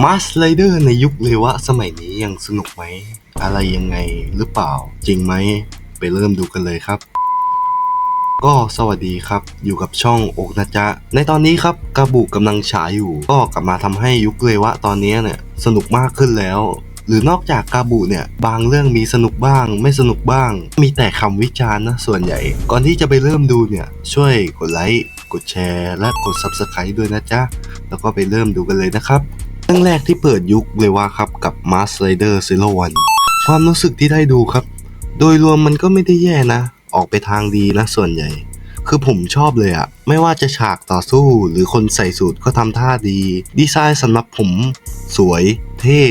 มาสไลเดอร์ในยุคเลวะสมัยนี้ยังสนุกไหม อะไรยังไงหรือเปล่า จริงไหม ไปเริ่มดูกันเลยครับ ก็สวัสดีครับ อยู่กับช่องโอกนะจ๊ะ ในตอนนี้ครับกาบุกำลังฉายอยู่ ก็กลับมาทำให้ยุคเลวะตอนนี้เนี่ยสนุกมากขึ้นแล้ว หรือนอกจากกาบุเนี่ย บางเรื่องมีสนุกบ้าง ไม่สนุกบ้าง มีแต่คำวิจารณ์นะส่วนใหญ่ ก่อนที่จะไปเริ่มดูเนี่ย ช่วยกดไลค์กดแชร์ และกด Subscribe ด้วยนะจ๊ะ แล้วก็ไปเริ่มดูกันเลยนะครับ เรื่องแรกที่เปิดยุคเลยว่าครับกับ Mars Rider Zero One ความรู้สึกที่ได้ดูครับ โดยรวมมันก็ไม่ได้แย่นะ ออกไปทางดีนะส่วนใหญ่ คือผมชอบเลยอะไม่ว่าจะฉากต่อสู้หรือคนใส่สูตรก็ทำท่าดี ดีไซน์สำหรับผม สวยเท่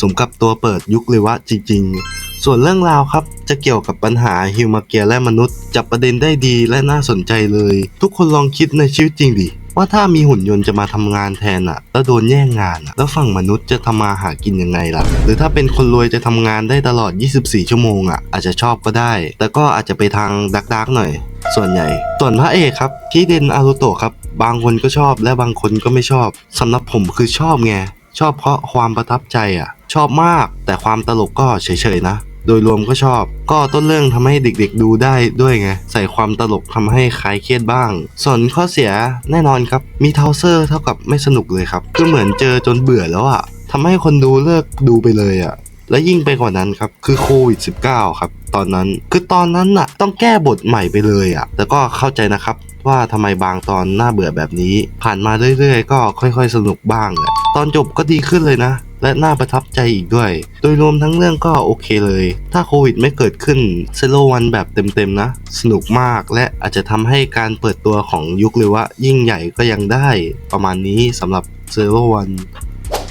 สมกับตัวเปิดยุคเลยวะจริง ๆ ส่วนเรื่องราวครับจะเกี่ยวกับปัญหาฮิวมาเกียและมนุษย์จับประเด็นได้ดีและน่าสนใจเลย ทุกคนลองคิดในชีวิตจริงดิ ว่าถ้ามีหุ่นยนต์จะมาทำงานแทนอะแล้วโดนแย่งงานอะแล้วฝั่งมนุษย์จะทำมาหากินยังไงล่ะ หรือถ้าเป็นคนรวยจะทำงานได้ตลอด 24 ชั่วโมงอะอาจจะชอบก็ได้ แต่ก็อาจจะไปทางดักดักๆหน่อย ส่วนใหญ่ ส่วนพระเอกครับที่เดนอารุโตะครับ บางคนก็ชอบและบางคนก็ไม่ชอบสำหรับผมคือชอบไงชอบเพราะความประทับใจอะ ชอบมากแต่ความตลกก็เฉยๆนะ โดยรวมก็ชอบ ก็ต้นเรื่องทำให้เด็กๆดูได้ด้วยไง ใส่ความตลกทำให้คลายเครียดบ้าง ส่วนข้อเสียแน่นอนครับ มีเทาเซอร์เท่ากับไม่สนุกเลยครับคือเหมือนเจอจนเบื่อแล้วอะทำให้คนดูเลิกดูไปเลยอะและยิ่งไปกว่านั้นครับ คือโควิด -19 ครับ ตอนนั้น คือตอนนั้นน่ะ ต้องแก้บทใหม่ไปเลยอะ แต่ก็เข้าใจนะครับว่าทำไมบางตอนน่าเบื่อแบบนี้ ผ่านมาเรื่อยๆ ก็ค่อยๆ สนุกบ้างแหละ ตอนจบก็ดีขึ้นเลยนะและน่าประทับใจอีกด้วย โดยรวมทั้งเรื่องก็โอเคเลย ถ้าโควิดไม่เกิดขึ้นเซโลวันแบบเต็มๆนะ สนุกมากและอาจจะทำให้การเปิดตัวของยุคเลยว่ายิ่งใหญ่ก็ยังได้ประมาณนี้สำหรับเซโลวัน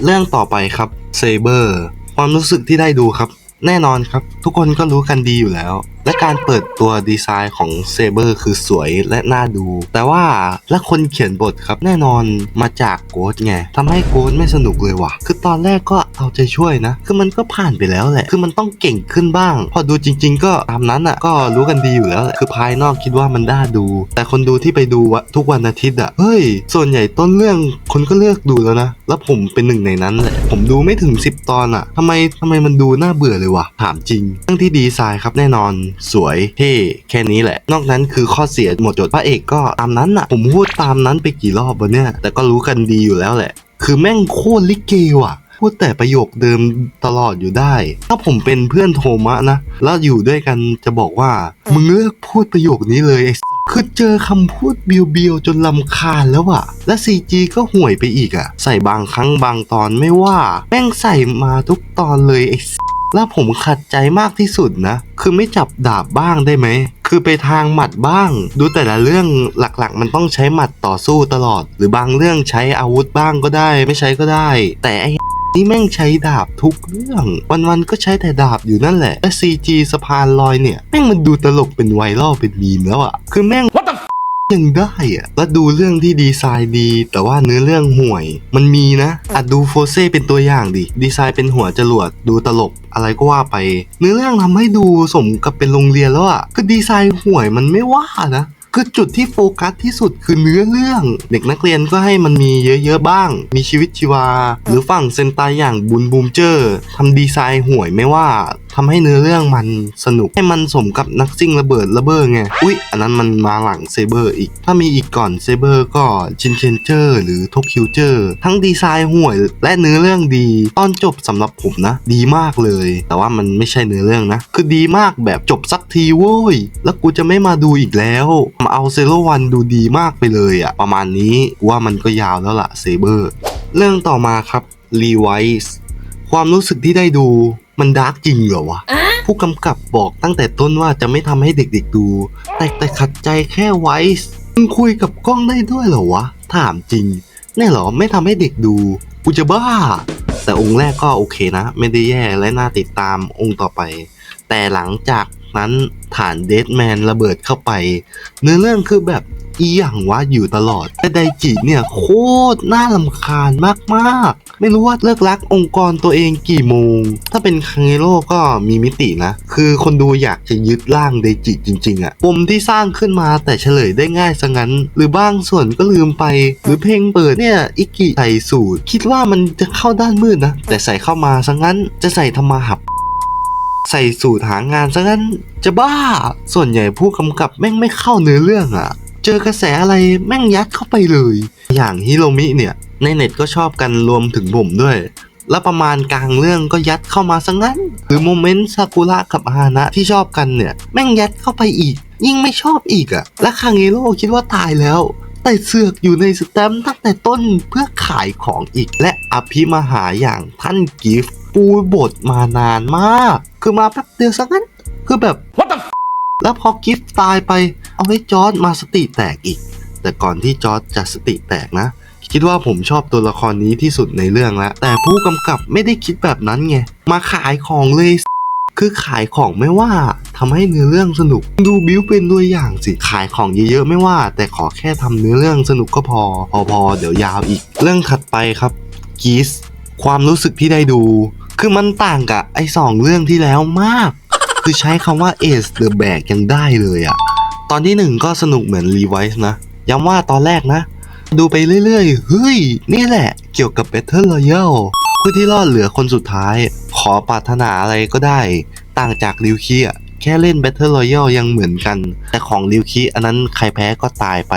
เรื่องต่อไปครับเซเบอร์ความรู้สึกที่ได้ดูครับ แน่นอนครับ ทุกคนก็รู้กันดีอยู่แล้ว และการเปิดตัวดีไซน์ของเซเบอร์คือสวยและน่าดู แต่ว่าและคนเขียนบทครับแน่นอนมาจากโกดไงทำให้โกดไม่สนุกเลยว่ะ คือตอนแรกก็เอาใจช่วยนะ คือมันก็ผ่านไปแล้วแหละ คือมันต้องเก่งขึ้นบ้าง พอดูจริง ๆ ก็ตามนั้นอะ ก็รู้กันดีอยู่แล้วแหละคือภายนอกคิดว่ามันน่าดู แต่คนดูที่ไปดูวะทุกวันอาทิตย์อะ เฮ้ย ส่วนใหญ่ต้นเรื่องคนก็เลือกดูแล้วนะ แล้วผมเป็นหนึ่งในนั้นแหละ ผมดูไม่ถึง 10 ตอนอะทำไมทำไมมันดูน่าเบื่อเลยวะถามจริงเรื่องที่ดีไซน์ครับแน่นอน สวยเท่แค่นี้แหละ นอกนั้นคือข้อเสียหมดจดพระเอกก็ตามนั้นอะผมพูดตามนั้นไปกี่รอบวะเนี่ย แต่ก็รู้กันดีอยู่แล้วแหละ คือแม่งโคตรลิเกว่ะพูดแต่ประโยคเดิมตลอดอยู่ได้ ถ้าผมเป็นเพื่อนโทมะนะ แล้วอยู่ด้วยกันจะบอกว่า มึงเลิกพูดประโยคนี้เลยไอ้คือเจอคำพูดเบียวๆจนลำคาญแล้วอะและ CG ก็ห่วยไปอีกอะใส่บางครั้งบางตอนไม่ว่า แม่งใส่มาทุกตอนเลยไอ้ แล้วผมขัดใจมากที่สุดนะ คือไม่จับดาบบ้างได้ไหม คือไปทางหมัดบ้าง ดูแต่ละเรื่องหลักๆ มันต้องใช้หมัดต่อสู้ตลอด หรือบางเรื่องใช้อาวุธบ้างก็ได้ ไม่ใช้ก็ได้ แต่ไอ้นี่แม่งใช้ดาบทุกเรื่อง วันๆก็ใช้แต่ดาบอยู่นั่นแหละและ CG สะพานลอยเนี่ย แม่งมันดูตลกเป็นไวรัลเป็นมีมแล้วอะคือแม่ง ยังได้อะแล้วดูเรื่องที่ดีไซน์ดี แต่ว่าเนื้อเรื่องห่วย มันมีนะอะดูโฟเซ่เป็นตัวอย่างดิ ดีไซน์เป็นหัวจรวด ดูตลกอะไรก็ว่าไป เนื้อเรื่องทำให้ดูสมกับเป็นโรงเรียนแล้วอะคือดีไซน์ห่วยมันไม่ว่านะคือจุดที่โฟกัสที่สุดคือเนื้อเรื่อง เด็กนักเรียนก็ให้มันมีเยอะๆบ้าง มีชีวิตชีวา หรือฝั่งเซนไตอย่างบุนบูมเจอร์ทำดีไซน์ห่วยไม่ว่า ทำให้เนื้อเรื่องมันสนุกให้มันสมกับนักซิ่งระเบิดระเบ้อไง อุ๊ย อันนั้นมันมาหลังเซเบอร์อีก ถ้ามีอีกก่อนเซเบอร์ก็ชินเชนเจอร์หรือท o คิวเจอร์ทั้งดีไซน์ห่วยและเนื้อเรื่องดี ตอนจบสำหรับผมนะ ดีมากเลย แต่ว่ามันไม่ใช่เนื้อเรื่องนะ คือดีมากแบบจบสักทีโว้ย แล้วกูจะไม่มาดูอีกแล้วมาเอาเซโรวันดูดีมากไปเลยอะประมาณนี้กูว่ามันก็ยาวแล้วล่ะเซเบอร์เรื่องต่อมาครับรีไวส์ความรู้สึกที่ได้ดู มันดาร์กจริงเหรอวะ ผู้กำกับบอกตั้งแต่ต้นว่าจะไม่ทำให้เด็กๆดู แต่แต่ขัดใจแค่ไวส์มึงคุยกับกล้องได้ด้วยเหรอวะ ถามจริง แน่เหรอไม่ทำให้เด็กดู กูจะบ้า แต่องค์แรกก็โอเคนะ ไม่ได้แย่และน่าติดตามองค์ต่อไป แต่หลังจากนั้นฐานเดดแมนระเบิดเข้าไป เนื้อเรื่องคือแบบอีหยังวะอยู่ตลอด แต่ไดจิเนี่ยโคตรน่าลำคาญมากๆ ไม่รู้ว่าเลิกรักองค์กรตัวเองกี่โมง ถ้าเป็นคังเอโร่ก็มีมิตินะ คือคนดูอยากจะยึดร่างเดจิจริง ๆอะปมที่สร้างขึ้นมาแต่เฉลยได้ง่ายซะงั้น หรือบางส่วนก็ลืมไป หรือเพลงเปิดเนี่ยอิกิใส่สูตร คิดว่ามันจะเข้าด้านมืดนะ แต่ใส่เข้ามาซะงั้น จะใส่ทำมาหับใส่สูตรหางานซะงั้นจะบ้า ส่วนใหญ่ผู้กำกับแม่งไม่เข้าเนื้อเรื่องอะ เจอกระแสอะไรแม่งยัดเข้าไปเลย อย่างฮิโรมิเนี่ย ในเน็ตก็ชอบกันรวมถึงผมด้วย แล้วประมาณกลางเรื่องก็ยัดเข้ามาซะงั้น หรือโมเมนต์ซากุระกับอาฮานะที่ชอบกันเนี่ย แม่งยัดเข้าไปอีก ยิ่งไม่ชอบอีกอะและคางเอโร่คิดว่าตายแล้วแต่เสือกอยู่ในสแตมป์ตั้งแต่ต้นเพื่อขายของอีก และอภิมหาอย่างท่านกิฟต์ปูบทมานานมาก คือมาแป๊บเดียวซะงั้น คือแบบแล้วพอกิฟต์ตายไป เอาให้จอร์ดมาสติแตกอีก แต่ก่อนที่จอร์ดจะสติแตกนะ คิดว่าผมชอบตัวละครนี้ที่สุดในเรื่องแล้วแต่ผู้กำกับไม่ได้คิดแบบนั้นไง มาขายของเลย คือขายของไม่ว่าทำให้เนื้อเรื่องสนุก ดูบิวเป็นตัวอย่างสิ ขายของเยอะๆไม่ว่า แต่ขอแค่ทำเนื้อเรื่องสนุกก็พอ พอพอเดี๋ยวยาวอีก เรื่องถัดไปครับกีสความรู้สึกที่ได้ดู คือมันต่างกับไอ้สองเรื่องที่แล้วมาก คือใช้คำว่า Ace the Bag ยังได้เลยอะ ตอนที่หนึ่งก็สนุกเหมือน Revice นะ ย้ำว่าตอนแรกนะ ดูไปเรื่อยๆ เฮ้ย นี่แหละเกี่ยวกับ Battle Royale ผู้ที่รอดเหลือคนสุดท้าย ขอปรารถนาอะไรก็ได้ ต่างจากริวคีอะแค่เล่น Battle Royale ยังเหมือนกัน แต่ของริวคีอันนั้นใครแพ้ก็ตายไป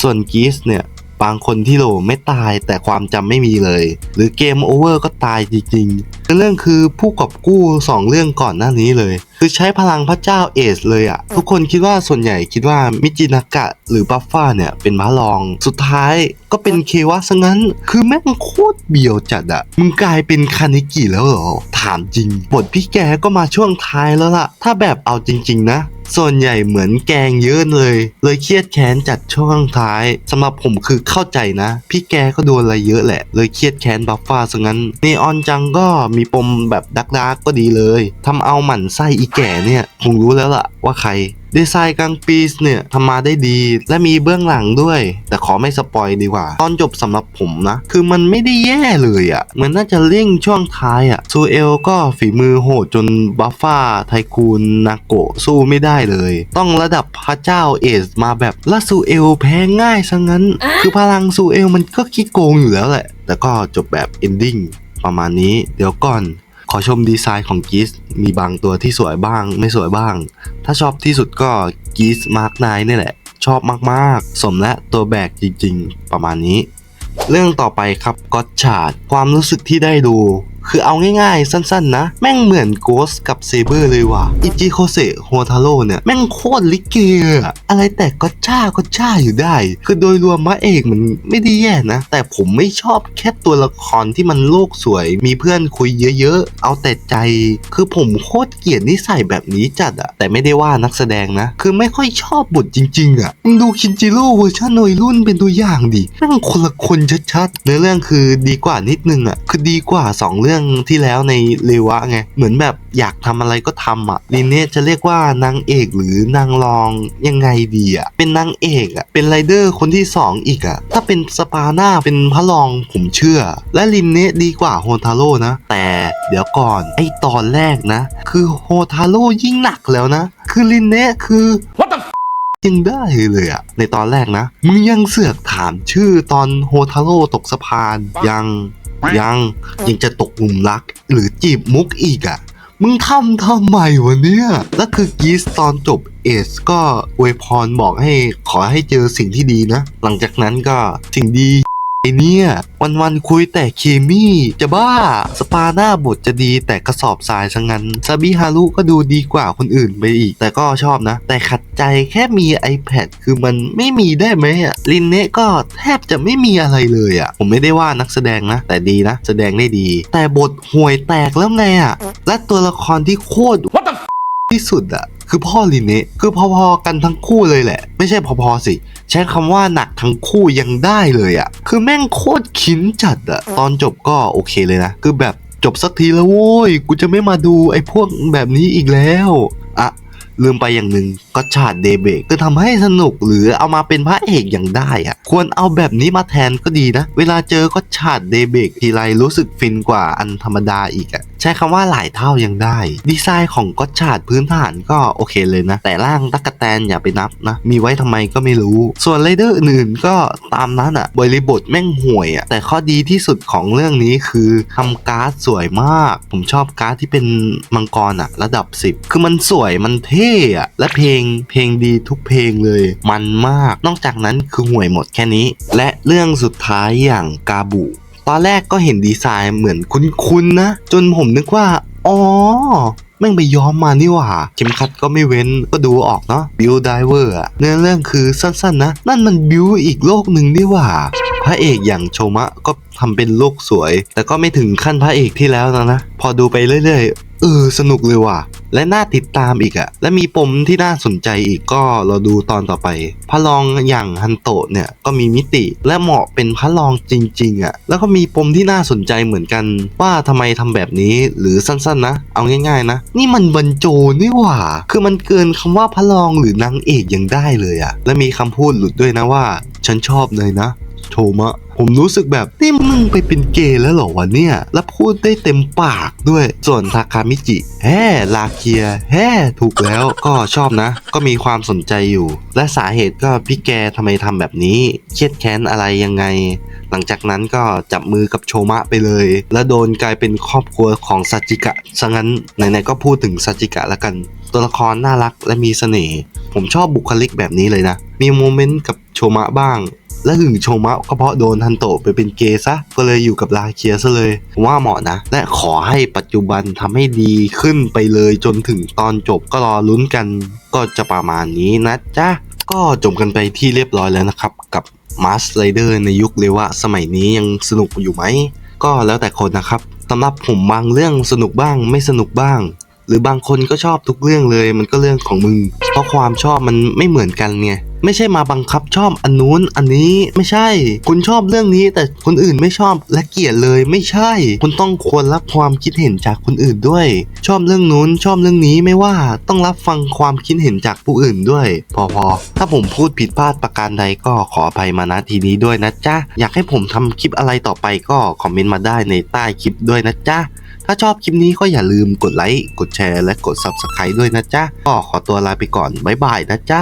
ส่วนกีสเนี่ยบางคนที่โหลไม่ตายแต่ความจำไม่มีเลย หรือเกมโอเวอร์ก็ตายจริงๆเรื่องคือผู้กอบกู้ 2 เรื่องก่อนหน้านี้เลย คือใช้พลังพระเจ้าเอสเลยอะทุกคนคิดว่าส่วนใหญ่คิดว่ามิจินากะหรือบัฟฟ้าเนี่ยเป็นม้ารอง สุดท้ายก็เป็นเควะซะงั้น คือแม่งโคตรเบียวจัดอะมึงกลายเป็นคานิกิแล้วเหรอ ถามจริง บทพี่แกก็มาช่วงท้ายแล้วล่ะ ถ้าแบบเอาจริง ๆ นะส่วนใหญ่เหมือนแกงเยอะเลย เลยเครียดแค้นจัดช่วงท้ายสำหรับผมคือเข้าใจนะ พี่แกก็โดนอะไรเยอะแหละ เลยเครียดแค้นบัฟฟ้าซะงั้นนีออนจังก็มีปมแบบดักดักๆก็ดีเลยทำเอาหมั่นไส้อีแก่เนี่ยคงรู้แล้วล่ะว่าใครดีไซน์กลางปีสเนี่ยทำมาได้ดี และมีเบื้องหลังด้วย แต่ขอไม่สปอยดีกว่า ตอนจบสำหรับผมนะ คือมันไม่ได้แย่เลยอะ่ะเหมือนน่าจะเร่งช่วงท้ายอะ่ะซูเอลก็ฝีมือโหดจนบัฟฟ้าไทคูนนาโกะสู้ไม่ได้เลย ต้องระดับพระเจ้าเอสมาแบบและซูเอลแพ้ง่ายซะงั้น คือพลังซูเอลมันก็ขี้โกงอยู่แล้วแหละ แต่ก็จบแบบเอนดิ้ง ประมาณนี้ เดี๋ยวก่อน ขอชมดีไซน์ของกีสมีบางตัวที่สวยบ้าง ไม่สวยบ้าง ถ้าชอบที่สุดก็กีสมาร์กไนนี่แหละ ชอบมากๆ สมและตัวแบกจริง ๆ ประมาณนี้ เรื่องต่อไปครับก็ชาดความรู้สึกที่ได้ดู คือเอาง่ายๆ สั้นๆ นะ แม่งเหมือนโกสกับเซเบอร์เลยว่ะอิจิโคเซโฮทาโร่เนี่ย แม่งโคตรลิเกอะอะไรแต่ก็ช่าก็ช่าอยู่ได้ คือโดยรวมมะเอกมันไม่ได้แย่นะ แต่ผมไม่ชอบแค่ตัวละครที่มันโลกสวย มีเพื่อนคุยเยอะๆ เอาแต่ใจ คือผมโคตรเกลียดนิสัยแบบนี้จัดอะแต่ไม่ได้ว่านักแสดงนะ คือไม่ค่อยชอบบทจริงๆอะมึงดูคินจิโร่เวอร์ชันวัยรุ่นเป็นตัวอย่างดิแม่งคนละคนชัดๆเนื้อเรื่องคือดีกว่านิดนึงอะคือดีกว่าสองเรื่องที่แล้วในเรวะไง เหมือนแบบอยากทำอะไรก็ทำอะลินเน่จะเรียกว่านางเอกหรือนางรองยังไงดีอะเป็นนางเอกอะเป็นไรเดอร์คนที่สองอีกอะถ้าเป็นสปาน่าเป็นพระรองผมเชื่อ และลินเน่ดีกว่าโฮทาโร่นะ แต่เดี๋ยวก่อนไอตอนแรกนะ คือโฮทาโร่ยิ่งหนักแล้วนะ คือลินเน่คือยังได้เลยอะในตอนแรกนะ มึงยังเสือกถามชื่อตอนโฮทาโร่ตกสะพานยัง ยังยังจะตกหลุมรัก หรือจีบมุกอีกอะมึงทำทำไมวะเนี่ย แล้วคือกีสตอนจบเอสก็อวยพรบอกให้ขอให้เจอสิ่งที่ดีนะ หลังจากนั้นก็สิ่งดี ไอเนี่ยวันๆคุยแต่เคมีจะบ้า สปาหน้าบทจะดีแต่กระสอบทรายซะงั้นซาบิฮารุก็ดูดีกว่าคนอื่นไปอีก แต่ก็ชอบนะ แต่ขัดใจแค่มี iPad คือมันไม่มีได้ไหมอะลินเนะก็แทบจะไม่มีอะไรเลยอะผมไม่ได้ว่านักแสดงนะ แต่ดีนะ แสดงได้ดี แต่บทห่วยแตกแล้วไงอะและตัวละครที่โคตรที่สุดอะ คือพ่อลินเนะคือพอๆกันทั้งคู่เลยแหละ ไม่ใช่พอๆสิ ใช้คำว่าหนักทั้งคู่ยังได้เลยอะคือแม่งโคตรขินจัดอะตอนจบก็โอเคเลยนะ คือแบบจบสักทีแล้วโว้ย กูจะไม่มาดูไอ้พวกแบบนี้อีกแล้ว อะลืมไปอย่างหนึ่ง ก็ชาดเดเบกคือทำให้สนุกหรือเอามาเป็นพระเอกอย่างได้อะควรเอาแบบนี้มาแทนก็ดีนะ เวลาเจอก็ชาดเดเบกทีไรรู้สึกฟินกว่าอันธรรมดาอีกอะใช้คำว่าหลายเท่ายังได้ ดีไซน์ของก็ชาดพื้นฐานก็โอเคเลยนะ แต่ร่างตักกะแตนอย่าไปนับนะ มีไว้ทำไมก็ไม่รู้ ส่วนไรเดอร์อื่นก็ตามนั้นอะบริบทแม่งห่วยอะแต่ข้อดีที่สุดของเรื่องนี้คือทำการ์ดสวยมาก ผมชอบการ์ดที่เป็นมังกรอะระดับ 10 คือมันสวยมันเท่อะและเพลงเพลงดีทุกเพลงเลย มันมาก นอกจากนั้นคือห่วยหมดแค่นี้ และเรื่องสุดท้ายอย่างกาบุ ตอนแรกก็เห็นดีไซน์เหมือนคุ้นๆนะ จนผมนึกว่า อ๋อแม่งไปย้อมมานี่หว่าเข็มขัดก็ไม่เว้นก็ดูออกเนาะบิวไดเวอร์เนื้อเรื่องคือสั้นๆนะ นั่นมันบิวอีกโลกหนึ่งนี่หว่า พระเอกอย่างโชมะก็ทำเป็นโลกสวย แต่ก็ไม่ถึงขั้นพระเอกที่แล้วนะนะ พอดูไปเรื่อยๆ เออ สนุกเลยว่ะ และน่าติดตามอีกอะและมีปมที่น่าสนใจอีกก็เราดูตอนต่อไป พระรองอย่างฮันโตะเนี่ยก็มีมิติและเหมาะเป็นพระรองจริงๆอะแล้วก็มีปมที่น่าสนใจเหมือนกัน ว่าทำไมทำแบบนี้หรือสั้นๆนะ เอาง่ายๆนะ นี่มันบรรโจนี่หว่า คือมันเกินคำว่าพระรองหรือนางเอกยังได้เลยอะและมีคำพูดหลุดด้วยนะว่า ฉันชอบเลยนะ โชมะ ผมรู้สึกแบบนี่มึงไปเป็นเกย์แล้วเหรอวะเนี่ย แล้วพูดได้เต็มปากด้วย ส่วนทาคามิจิ แฮ่ลาเคีย แฮ่ถูกแล้ว ก็ชอบนะ ก็มีความสนใจอยู่ และสาเหตุก็พี่แกทำไมทำแบบนี้ เครียดแค้นอะไรยังไง หลังจากนั้นก็จับมือกับโชมะไปเลย แล้วโดนกลายเป็นครอบครัวของซาจิกะซะงั้นไหนๆก็พูดถึงซาจิกะล้วกัน ตัวละครน่ารักและมีเสน่ห์ ผมชอบบุคลิกแบบนี้เลยนะ มีโมเมนต์กับ โชมะบ้าง และหึงโชมะก็เพราะโดนฮันโตะไปเป็นเกย์ซะ ก็เลยอยู่กับลาเคียซะเลยผมว่าเหมาะนะ และขอให้ปัจจุบันทำให้ดีขึ้นไปเลยจนถึงตอนจบก็รอลุ้นกัน ก็จะประมาณนี้นะจ๊ะ ก็จบกันไปที่เรียบร้อยแล้วนะครับ กับมาส r รเดอร์ในยุคเลวะสมัยนี้ยังสนุกอยู่ไหม ก็แล้วแต่คนนะครับสำหรับผมบางเรื่องสนุกบ้างไม่สนุกบ้าง หรือบางคนก็ชอบทุกเรื่องเลยมันก็เรื่องของมึง เพราะความชอบมันไม่เหมือนกันไง ไม่ใช่มาบังคับชอบอันนู้นอันนี้ไม่ใช่ คุณชอบเรื่องนี้แต่คนอื่นไม่ชอบและเกลียดเลยไม่ใช่ คุณต้องควรรับความคิดเห็นจากคนอื่นด้วย ชอบเรื่องนู้นชอบเรื่องนี้ไม่ว่าต้องรับฟังความคิดเห็นจากผู้อื่นด้วย พอพอถ้าผมพูดผิดพลาดประการใดก็ขออภัยมาณทีนี้ด้วยนะจ๊ะอยากให้ผมทำคลิปอะไรต่อไปก็คอมเมนต์มาได้ในใต้คลิปด้วยนะจ๊ะถ้าชอบคลิปนี้ก็อย่าลืมกดไลค์ กดแชร์ และกด Subscribe ด้วยนะจ๊ะ ก็ขอตัวลาไปก่อน บ๊ายบายนะจ๊ะ